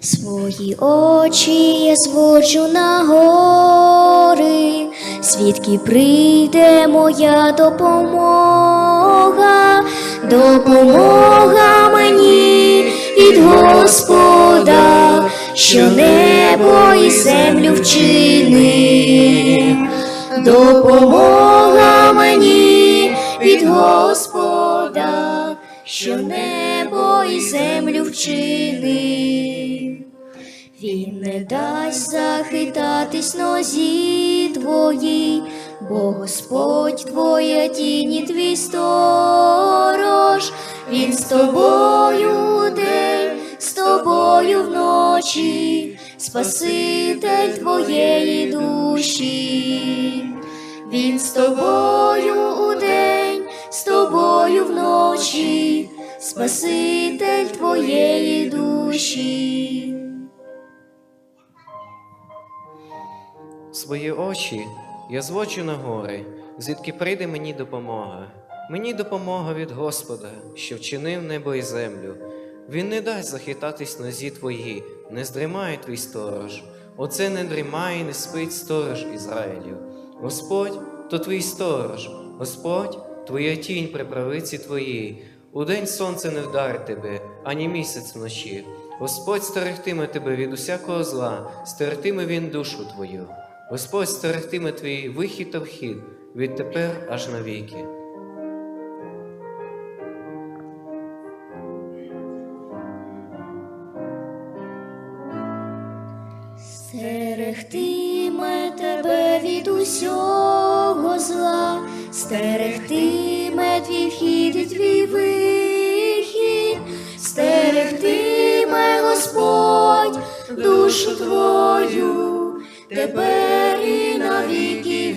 Свої очі я зводжу на гори, звідки прийде моя допомога, допомога мені від Господа, що небо і землю вчинив. Допомога мені від Господа, що небо і землю вчинив. Він не дасть захитатись нозі твоїй, бо Господь твоя тіні твій сторож, Він з тобою день, з тобою вночі, Спаситель твоєї душі. Він з тобою удень, з тобою вночі, Спаситель твоєї душі. Свої очі я зводжу на гори, звідки прийде мені допомога. Мені допомога від Господа, що вчинив небо і землю. Він не дасть захитатись нозі твої, не здримає твій сторож. Оце не дрімає, і не спить сторож Ізраїлю. Господь то твій сторож, Господь твоя тінь при правиці твоїй. Удень сонце не вдарить тебе, ані місяць вночі. Господь стерегтиме тебе від усякого зла, стерегтиме він душу твою. Господь стерегтиме твій вихід та вхід відтепер аж навіки. Стерегтиме тебе від усього зла, стерегтиме твій вхід і твій вихід, стерегтиме Господь душу твою, тепер і навіки